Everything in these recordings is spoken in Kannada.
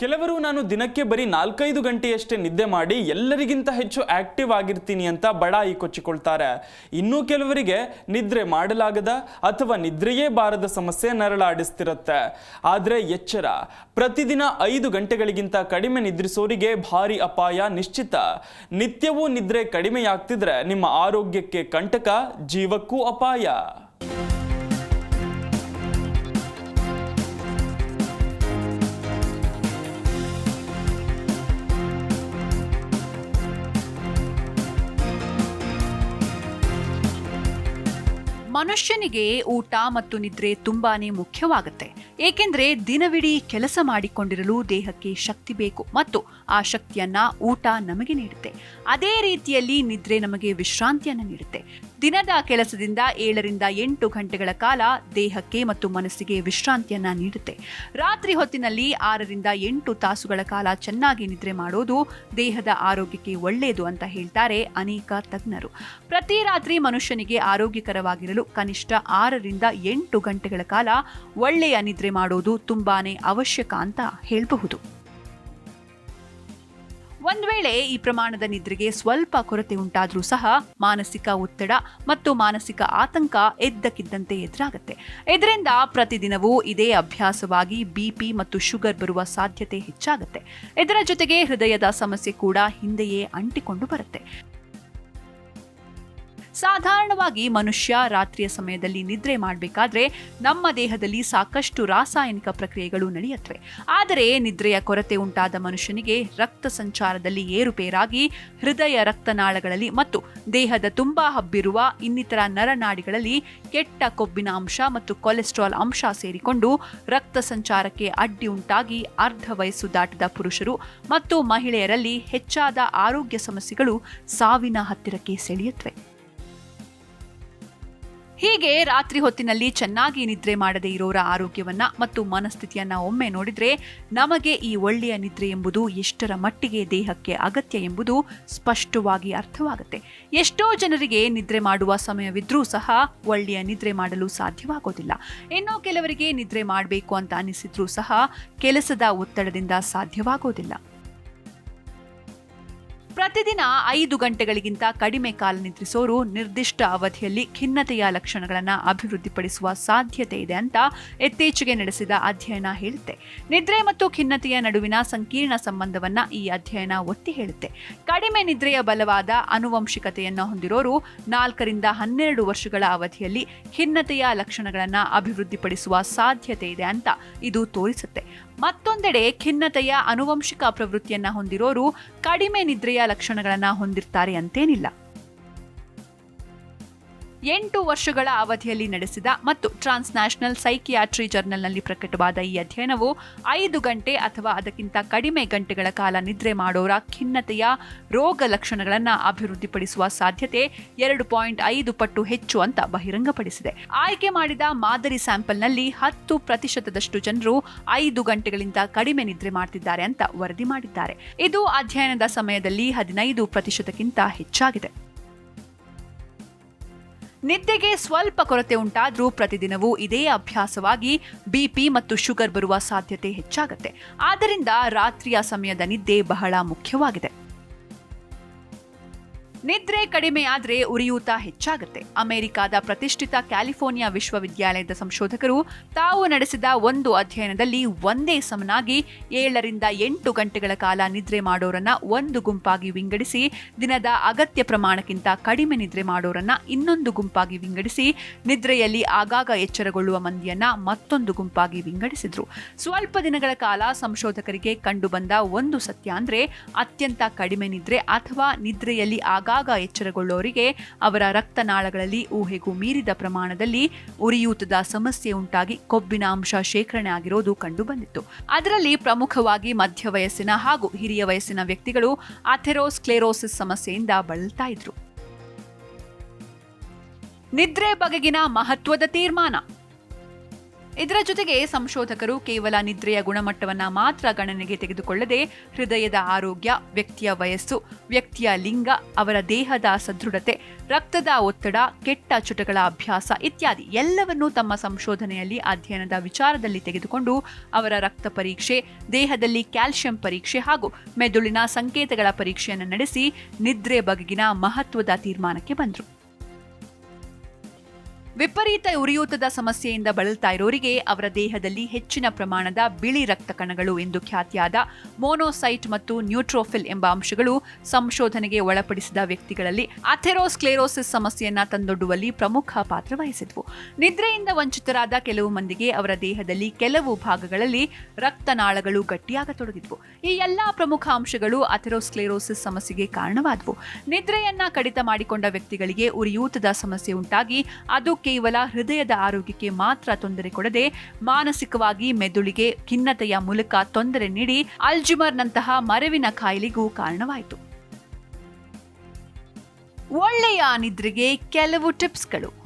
ಕೆಲವರು ನಾನು ದಿನಕ್ಕೆ ಬರೀ ನಾಲ್ಕೈದು ಗಂಟೆಯಷ್ಟೇ ನಿದ್ದೆ ಮಾಡಿ ಎಲ್ಲರಿಗಿಂತ ಹೆಚ್ಚು ಆಕ್ಟಿವ್ ಆಗಿರ್ತೀನಿ ಅಂತ ಬಡಾಯಿ ಕೊಚ್ಚಿಕೊಳ್ತಾರೆ. ಇನ್ನೂ ಕೆಲವರಿಗೆ ನಿದ್ರೆ ಮಾಡಲಾಗದ ಅಥವಾ ನಿದ್ರೆಯೇ ಬಾರದ ಸಮಸ್ಯೆ ನರಳಾಡಿಸ್ತಿರುತ್ತೆ. ಆದರೆ ಎಚ್ಚರ, ಪ್ರತಿದಿನ ಐದು ಗಂಟೆಗಳಿಗಿಂತ ಕಡಿಮೆ ನಿದ್ರಿಸೋರಿಗೆ ಭಾರಿ ಅಪಾಯ ನಿಶ್ಚಿತ. ನಿತ್ಯವೂ ನಿದ್ರೆ ಕಡಿಮೆಯಾಗ್ತಿದ್ರೆ ನಿಮ್ಮ ಆರೋಗ್ಯಕ್ಕೆ ಕಂಟಕ, ಜೀವಕ್ಕೂ ಅಪಾಯ. ಮನುಷ್ಯನಿಗೆ ಊಟ ಮತ್ತು ನಿದ್ರೆ ತುಂಬಾನೇ ಮುಖ್ಯವಾಗುತ್ತೆ. ಏಕೆಂದ್ರೆ ದಿನವಿಡೀ ಕೆಲಸ ಮಾಡಿಕೊಂಡಿರಲು ದೇಹಕ್ಕೆ ಶಕ್ತಿ ಬೇಕು ಮತ್ತು ಆ ಶಕ್ತಿಯನ್ನ ಊಟ ನಮಗೆ ನೀಡುತ್ತೆ. ಅದೇ ರೀತಿಯಲ್ಲಿ ನಿದ್ರೆ ನಮಗೆ ವಿಶ್ರಾಂತಿಯನ್ನು ನೀಡುತ್ತೆ. ದಿನದ ಕೆಲಸದಿಂದ ಏಳರಿಂದ ಎಂಟು ಗಂಟೆಗಳ ಕಾಲ ದೇಹಕ್ಕೆ ಮತ್ತು ಮನಸ್ಸಿಗೆ ವಿಶ್ರಾಂತಿಯನ್ನ ನೀಡುತ್ತೆ. ರಾತ್ರಿ ಹೊತ್ತಿನಲ್ಲಿ ಆರರಿಂದ ಎಂಟು ತಾಸುಗಳ ಕಾಲ ಚೆನ್ನಾಗಿ ನಿದ್ರೆ ಮಾಡೋದು ದೇಹದ ಆರೋಗ್ಯಕ್ಕೆ ಒಳ್ಳೆಯದು ಅಂತ ಹೇಳ್ತಾರೆ ಅನೇಕ ತಜ್ಞರು. ಪ್ರತಿ ರಾತ್ರಿ ಮನುಷ್ಯನಿಗೆ ಆರೋಗ್ಯಕರವಾಗಿರಲು ಕನಿಷ್ಠ ಆರರಿಂದ ಎಂಟು ಗಂಟೆಗಳ ಕಾಲ ಒಳ್ಳೆಯ ನಿದ್ರೆ ಮಾಡೋದು ತುಂಬಾನೇ ಅವಶ್ಯಕ ಅಂತ ಹೇಳಬಹುದು. ಒಂದ್ ವೇಳೆ ಈ ಪ್ರಮಾಣದ ನಿದ್ರೆಗೆ ಸ್ವಲ್ಪ ಕೊರತೆ ಉಂಟಾದ್ರೂ ಸಹ ಮಾನಸಿಕ ಒತ್ತಡ ಮತ್ತು ಮಾನಸಿಕ ಆತಂಕ ಎದ್ದಕ್ಕಿದ್ದಂತೆ ಎದುರಾಗುತ್ತೆ. ಇದರಿಂದ ಪ್ರತಿದಿನವೂ ಇದೇ ಅಭ್ಯಾಸವಾಗಿ ಬಿಪಿ ಮತ್ತು ಶುಗರ್ ಬರುವ ಸಾಧ್ಯತೆ ಹೆಚ್ಚಾಗುತ್ತೆ. ಇದರ ಜೊತೆಗೆ ಹೃದಯದ ಸಮಸ್ಯೆ ಕೂಡ ಹಿಂದೆಯೇ ಅಂಟಿಕೊಂಡು ಬರುತ್ತೆ. ಸಾಧಾರಣವಾಗಿ ಮನುಷ್ಯ ರಾತ್ರಿಯ ಸಮಯದಲ್ಲಿ ನಿದ್ರೆ ಮಾಡಬೇಕಾದ್ರೆ ನಮ್ಮ ದೇಹದಲ್ಲಿ ಸಾಕಷ್ಟು ರಾಸಾಯನಿಕ ಪ್ರಕ್ರಿಯೆಗಳು ನಡೆಯುತ್ತವೆ ಆದರೆ ನಿದ್ರೆಯ ಕೊರತೆ ಉಂಟಾದ ಮನುಷ್ಯನಿಗೆ ರಕ್ತ ಸಂಚಾರದಲ್ಲಿ ಏರುಪೇರಾಗಿ ಹೃದಯ ರಕ್ತನಾಳಗಳಲ್ಲಿ ಮತ್ತು ದೇಹದ ತುಂಬಾ ಹಬ್ಬಿರುವ ಇನ್ನಿತರ ನರನಾಡಿಗಳಲ್ಲಿ ಕೆಟ್ಟ ಕೊಬ್ಬಿನ ಅಂಶ ಮತ್ತು ಕೊಲೆಸ್ಟ್ರಾಲ್ ಅಂಶ ಸೇರಿಕೊಂಡು ರಕ್ತ ಸಂಚಾರಕ್ಕೆ ಅಡ್ಡಿ ಉಂಟಾಗಿ ಅರ್ಧ ವಯಸ್ಸು ದಾಟದ ಪುರುಷರು ಮತ್ತು ಮಹಿಳೆಯರಲ್ಲಿ ಹೆಚ್ಚಾದ ಆರೋಗ್ಯ ಸಮಸ್ಯೆಗಳು ಸಾವಿನ ಹತ್ತಿರಕ್ಕೆ ಸೆಳೆಯುತ್ತವೆ ಹೀಗೆ ರಾತ್ರಿ ಹೊತ್ತಿನಲ್ಲಿ ಚೆನ್ನಾಗಿ ನಿದ್ರೆ ಮಾಡದೇ ಇರೋರ ಆರೋಗ್ಯವನ್ನ ಮತ್ತು ಮನಸ್ಥಿತಿಯನ್ನ ಒಮ್ಮೆ ನೋಡಿದ್ರೆ ನಮಗೆ ಈ ಒಳ್ಳೆಯ ನಿದ್ರೆ ಎಂಬುದು ಎಷ್ಟರ ಮಟ್ಟಿಗೆ ದೇಹಕ್ಕೆ ಅಗತ್ಯ ಎಂಬುದು ಸ್ಪಷ್ಟವಾಗಿ ಅರ್ಥವಾಗುತ್ತೆ. ಎಷ್ಟೋ ಜನರಿಗೆ ನಿದ್ರೆ ಮಾಡುವ ಸಮಯವಿದ್ರೂ ಸಹ ಒಳ್ಳೆಯ ನಿದ್ರೆ ಮಾಡಲು ಸಾಧ್ಯವಾಗೋದಿಲ್ಲ. ಇನ್ನು ಕೆಲವರಿಗೆ ನಿದ್ರೆ ಮಾಡಬೇಕು ಅಂತ ಅನಿಸಿದ್ರೂ ಸಹ ಕೆಲಸದ ಒತ್ತಡದಿಂದ ಸಾಧ್ಯವಾಗೋದಿಲ್ಲ. ಪ್ರತಿದಿನ ಐದು ಗಂಟೆಗಳಿಗಿಂತ ಕಡಿಮೆ ಕಾಲ ನಿದ್ರಿಸೋರು ನಿರ್ದಿಷ್ಟ ಅವಧಿಯಲ್ಲಿ ಖಿನ್ನತೆಯ ಲಕ್ಷಣಗಳನ್ನು ಅಭಿವೃದ್ಧಿಪಡಿಸುವ ಸಾಧ್ಯತೆ ಇದೆ ಅಂತ ಇತ್ತೀಚೆಗೆ ನಡೆಸಿದ ಅಧ್ಯಯನ ಹೇಳುತ್ತೆ. ನಿದ್ರೆ ಮತ್ತು ಖಿನ್ನತೆಯ ನಡುವಿನ ಸಂಕೀರ್ಣ ಸಂಬಂಧವನ್ನ ಈ ಅಧ್ಯಯನ ಒತ್ತಿ ಹೇಳುತ್ತೆ. ಕಡಿಮೆ ನಿದ್ರೆಯ ಬಲವಾದ ಅನುವಂಶಿಕತೆಯನ್ನು ಹೊಂದಿರೋರು ನಾಲ್ಕರಿಂದ ಹನ್ನೆರಡು ವರ್ಷಗಳ ಅವಧಿಯಲ್ಲಿ ಖಿನ್ನತೆಯ ಲಕ್ಷಣಗಳನ್ನು ಅಭಿವೃದ್ಧಿಪಡಿಸುವ ಸಾಧ್ಯತೆ ಇದೆ ಅಂತ ಇದು ತೋರಿಸುತ್ತೆ. ಮತ್ತೊಂದೆಡೆ ಖಿನ್ನತೆಯ ಅನುವಂಶಿಕ ಪ್ರವೃತ್ತಿಯನ್ನ ಹೊಂದಿರೋರು ಕಡಿಮೆ ನಿದ್ರೆಯ ಲಕ್ಷಣಗಳನ್ನು ಹೊಂದಿರ್ತಾರೆ ಅಂತೇನಿಲ್ಲ. ಎಂಟು ವರ್ಷಗಳ ಅವಧಿಯಲ್ಲಿ ನಡೆಸಿದ ಮತ್ತು ಟ್ರಾನ್ಸ್ನ್ಯಾಷನಲ್ ಸೈಕಿಯಾಟ್ರಿ ಜರ್ನಲ್ನಲ್ಲಿ ಪ್ರಕಟವಾದ ಈ ಅಧ್ಯಯನವು ಐದು ಗಂಟೆ ಅಥವಾ ಅದಕ್ಕಿಂತ ಕಡಿಮೆ ಗಂಟೆಗಳ ಕಾಲ ನಿದ್ರೆ ಮಾಡೋರ ಖಿನ್ನತೆಯ ರೋಗ ಲಕ್ಷಣಗಳನ್ನು ಅಭಿವೃದ್ಧಿಪಡಿಸುವ ಸಾಧ್ಯತೆ ಎರಡು ಪಾಯಿಂಟ್ ಐದು ಪಟ್ಟು ಹೆಚ್ಚು ಅಂತ ಬಹಿರಂಗಪಡಿಸಿದೆ. ಆಯ್ಕೆ ಮಾಡಿದ ಮಾದರಿ ಸ್ಯಾಂಪಲ್ನಲ್ಲಿ ಹತ್ತು ಪ್ರತಿಶತದಷ್ಟು ಜನರು ಐದು ಗಂಟೆಗಳಿಂದ ಕಡಿಮೆ ನಿದ್ರೆ ಮಾಡ್ತಿದ್ದಾರೆ ಅಂತ ವರದಿ ಮಾಡಿದ್ದಾರೆ. ಇದು ಅಧ್ಯಯನದ ಸಮಯದಲ್ಲಿ ಹದಿನೈದು ಪ್ರತಿಶತಕ್ಕಿಂತ ಹೆಚ್ಚಾಗಿದೆ. ನಿದ್ದೆಗೆ ಸ್ವಲ್ಪ ಕೊರತೆ ಉಂಟಾದರೂ ಪ್ರತಿದಿನವೂ ಇದೇ ಅಭ್ಯಾಸವಾಗಿ ಬಿಪಿ ಮತ್ತು ಶುಗರ್ ಬರುವ ಸಾಧ್ಯತೆ ಹೆಚ್ಚಾಗುತ್ತೆ. ಆದ್ದರಿಂದ ರಾತ್ರಿಯ ಸಮಯದ ನಿದ್ದೆ ಬಹಳ ಮುಖ್ಯವಾಗಿದೆ. ನಿದ್ರೆ ಕಡಿಮೆ ಆದರೆ ಉರಿಯೂತ ಹೆಚ್ಚಾಗುತ್ತೆ. ಅಮೆರಿಕಾದ ಪ್ರತಿಷ್ಠಿತ ಕ್ಯಾಲಿಫೋರ್ನಿಯಾ ವಿಶ್ವವಿದ್ಯಾಲಯದ ಸಂಶೋಧಕರು ತಾವು ನಡೆಸಿದ ಒಂದು ಅಧ್ಯಯನದಲ್ಲಿ ಒಂದೇ ಸಮನಾಗಿ ಏಳರಿಂದ ಎಂಟು ಗಂಟೆಗಳ ಕಾಲ ನಿದ್ರೆ ಮಾಡೋರನ್ನ ಒಂದು ಗುಂಪಾಗಿ ವಿಂಗಡಿಸಿ, ದಿನದ ಅಗತ್ಯ ಪ್ರಮಾಣಕ್ಕಿಂತ ಕಡಿಮೆ ನಿದ್ರೆ ಮಾಡೋರನ್ನ ಇನ್ನೊಂದು ಗುಂಪಾಗಿ ವಿಂಗಡಿಸಿ, ನಿದ್ರೆಯಲ್ಲಿ ಆಗಾಗ ಎಚ್ಚರಗೊಳ್ಳುವ ಮಂದಿಯನ್ನ ಮತ್ತೊಂದು ಗುಂಪಾಗಿ ವಿಂಗಡಿಸಿದ್ರು. ಸ್ವಲ್ಪ ದಿನಗಳ ಕಾಲ ಸಂಶೋಧಕರಿಗೆ ಕಂಡುಬಂದ ಒಂದು ಸತ್ಯ ಅಂದ್ರೆ ಅತ್ಯಂತ ಕಡಿಮೆ ನಿದ್ರೆ ಅಥವಾ ನಿದ್ರೆಯಲ್ಲಿ ಆಗಾಗ ಎಚ್ಚರಗೊಳ್ಳೋರಿಗೆ ಅವರ ರಕ್ತನಾಳಗಳಲ್ಲಿ ಊಹೆಗೂ ಮೀರಿದ ಪ್ರಮಾಣದಲ್ಲಿ ಉರಿಯೂತದ ಸಮಸ್ಯೆ ಉಂಟಾಗಿ ಕೊಬ್ಬಿನ ಅಂಶ ಶೇಖರಣೆ ಆಗಿರೋದು ಕಂಡುಬಂದಿತ್ತು. ಅದರಲ್ಲಿ ಪ್ರಮುಖವಾಗಿ ಮಧ್ಯ ವಯಸ್ಸಿನ ಹಾಗೂ ಹಿರಿಯ ವಯಸ್ಸಿನ ವ್ಯಕ್ತಿಗಳು ಅಥೆರೋಸ್ಕ್ಲೆರೋಸಿಸ್ ಸಮಸ್ಯೆಯಿಂದ ಬಳಲ್ತಾ ಇದ್ರು. ನಿದ್ರೆ ಬಗೆಗಿನ ಮಹತ್ವದ ತೀರ್ಮಾನ. ಇದರ ಜೊತೆಗೆ ಸಂಶೋಧಕರು ಕೇವಲ ನಿದ್ರೆಯ ಗುಣಮಟ್ಟವನ್ನು ಮಾತ್ರ ಗಣನೆಗೆ ತೆಗೆದುಕೊಳ್ಳದೆ ಹೃದಯದ ಆರೋಗ್ಯ, ವ್ಯಕ್ತಿಯ ವಯಸ್ಸು, ವ್ಯಕ್ತಿಯ ಲಿಂಗ, ಅವರ ದೇಹದ ಸದೃಢತೆ, ರಕ್ತದ ಒತ್ತಡ, ಕೆಟ್ಟ ಚುಟಗಳ ಅಭ್ಯಾಸ ಇತ್ಯಾದಿ ಎಲ್ಲವನ್ನೂ ತಮ್ಮ ಸಂಶೋಧನೆಯಲ್ಲಿ, ಅಧ್ಯಯನದ ವಿಚಾರದಲ್ಲಿ ತೆಗೆದುಕೊಂಡು ಅವರ ರಕ್ತ ಪರೀಕ್ಷೆ, ದೇಹದಲ್ಲಿ ಕ್ಯಾಲ್ಸಿಯಂ ಪರೀಕ್ಷೆ ಹಾಗೂ ಮೆದುಳಿನ ಸಂಕೇತಗಳ ಪರೀಕ್ಷೆಯನ್ನು ನಡೆಸಿ ನಿದ್ರೆ ಬಗೆಗಿನ ಮಹತ್ವದ ತೀರ್ಮಾನಕ್ಕೆ ಬಂದರು. ವಿಪರೀತ ಉರಿಯೂತದ ಸಮಸ್ಯೆಯಿಂದ ಬಳಲ್ತಾ ಇರೋರಿಗೆ ಅವರ ದೇಹದಲ್ಲಿ ಹೆಚ್ಚಿನ ಪ್ರಮಾಣದ ಬಿಳಿ ರಕ್ತ ಕಣಗಳು ಎಂದು ಖ್ಯಾತಿಯಾದ ಮೋನೋಸೈಟ್ ಮತ್ತು ನ್ಯೂಟ್ರೋಫಿಲ್ ಎಂಬ ಅಂಶಗಳು ಸಂಶೋಧನೆಗೆ ಒಳಪಡಿಸಿದ ವ್ಯಕ್ತಿಗಳಲ್ಲಿ ಅಥೆರೋಸ್ಕ್ಲೆರೋಸಿಸ್ ಸಮಸ್ಯೆಯನ್ನ ತಂದೊಡ್ಡುವಲ್ಲಿ ಪ್ರಮುಖ ಪಾತ್ರ ವಹಿಸಿದ್ವು. ನಿದ್ರೆಯಿಂದ ವಂಚಿತರಾದ ಕೆಲವು ಮಂದಿಗೆ ಅವರ ದೇಹದಲ್ಲಿ ಕೆಲವು ಭಾಗಗಳಲ್ಲಿ ರಕ್ತನಾಳಗಳು ಗಟ್ಟಿಯಾಗತೊಡಗಿದ್ವು. ಈ ಎಲ್ಲಾ ಪ್ರಮುಖ ಅಂಶಗಳು ಅಥೆರೋಸ್ಕ್ಲೆರೋಸಿಸ್ ಸಮಸ್ಯೆಗೆ ಕಾರಣವಾದವು. ನಿದ್ರೆಯನ್ನ ಕಡಿತ ಮಾಡಿಕೊಂಡ ವ್ಯಕ್ತಿಗಳಿಗೆ ಉರಿಯೂತದ ಸಮಸ್ಯೆ ಉಂಟಾಗಿ ಅದು ಕೇವಲ ಹೃದಯದ ಆರೋಗ್ಯಕ್ಕೆ ಮಾತ್ರ ತೊಂದರೆ ಕೊಡದೆ ಮಾನಸಿಕವಾಗಿ ಮೆದುಳಿಗೆ ಖಿನ್ನತೆಯ ಮೂಲಕ ತೊಂದರೆ ನೀಡಿ ಅಲ್ಜಿಮರ್ನಂತಹ ಮರವಿನ ಕಾಯಿಲೆಗೂ ಕಾರಣವಾಯಿತು. ಒಳ್ಳೆಯ ನಿದ್ರೆಗೆ ಕೆಲವು ಟಿಪ್ಸ್ಗಳು.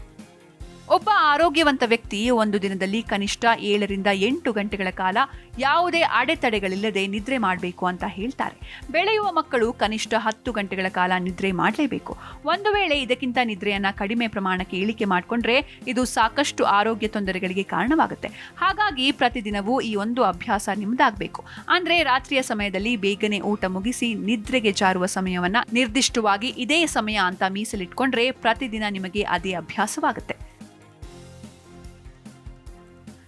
ಒಬ್ಬ ಆರೋಗ್ಯವಂತ ವ್ಯಕ್ತಿ ಒಂದು ದಿನದಲ್ಲಿ ಕನಿಷ್ಠ ಏಳರಿಂದ ಎಂಟು ಗಂಟೆಗಳ ಕಾಲ ಯಾವುದೇ ಅಡೆತಡೆಗಳಿಲ್ಲದೆ ನಿದ್ರೆ ಮಾಡಬೇಕು ಅಂತ ಹೇಳ್ತಾರೆ. ಬೆಳೆಯುವ ಮಕ್ಕಳು ಕನಿಷ್ಠ ಹತ್ತು ಗಂಟೆಗಳ ಕಾಲ ನಿದ್ರೆ ಮಾಡಲೇಬೇಕು. ಒಂದು ವೇಳೆ ಇದಕ್ಕಿಂತ ನಿದ್ರೆಯನ್ನು ಕಡಿಮೆ ಪ್ರಮಾಣಕ್ಕೆ ಇಳಿಕೆ ಮಾಡಿಕೊಂಡ್ರೆ ಇದು ಸಾಕಷ್ಟು ಆರೋಗ್ಯ ತೊಂದರೆಗಳಿಗೆ ಕಾರಣವಾಗುತ್ತೆ. ಹಾಗಾಗಿ ಪ್ರತಿದಿನವೂ ಈ ಒಂದು ಅಭ್ಯಾಸ ನಿಮ್ಮದಾಗಬೇಕು ಅಂದರೆ ರಾತ್ರಿಯ ಸಮಯದಲ್ಲಿ ಬೇಗನೆ ಊಟ ಮುಗಿಸಿ ನಿದ್ರೆಗೆ ಜಾರುವ ಸಮಯವನ್ನು ನಿರ್ದಿಷ್ಟವಾಗಿ ಇದೇ ಸಮಯ ಅಂತ ಮೀಸಲಿಟ್ಕೊಂಡ್ರೆ ಪ್ರತಿದಿನ ನಿಮಗೆ ಅದೇ ಅಭ್ಯಾಸವಾಗುತ್ತೆ.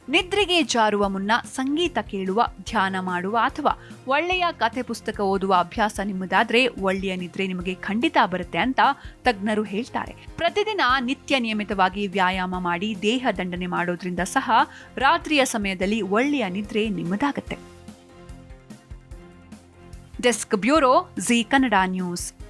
ನಿದ್ರೆಗೆ ಜಾರುವ ಮುನ್ನ ಸಂಗೀತ ಕೇಳುವ, ಧ್ಯಾನ ಮಾಡುವ ಅಥವಾ ಒಳ್ಳೆಯ ಕಥೆ ಪುಸ್ತಕ ಓದುವ ಅಭ್ಯಾಸ ನಿಮ್ಮದಾದ್ರೆ ಒಳ್ಳೆಯ ನಿದ್ರೆ ನಿಮಗೆ ಖಂಡಿತ ಬರುತ್ತೆ ಅಂತ ತಜ್ಞರು ಹೇಳ್ತಾರೆ. ಪ್ರತಿದಿನ ನಿತ್ಯ ನಿಯಮಿತವಾಗಿ ವ್ಯಾಯಾಮ ಮಾಡಿ ದೇಹ ದಂಡನೆ ಮಾಡೋದ್ರಿಂದ ಸಹ ರಾತ್ರಿಯ ಸಮಯದಲ್ಲಿ ಒಳ್ಳೆಯ ನಿದ್ರೆ ನಿಮ್ಮದಾಗತ್ತೆ. Desk bureau Zee Kannada news.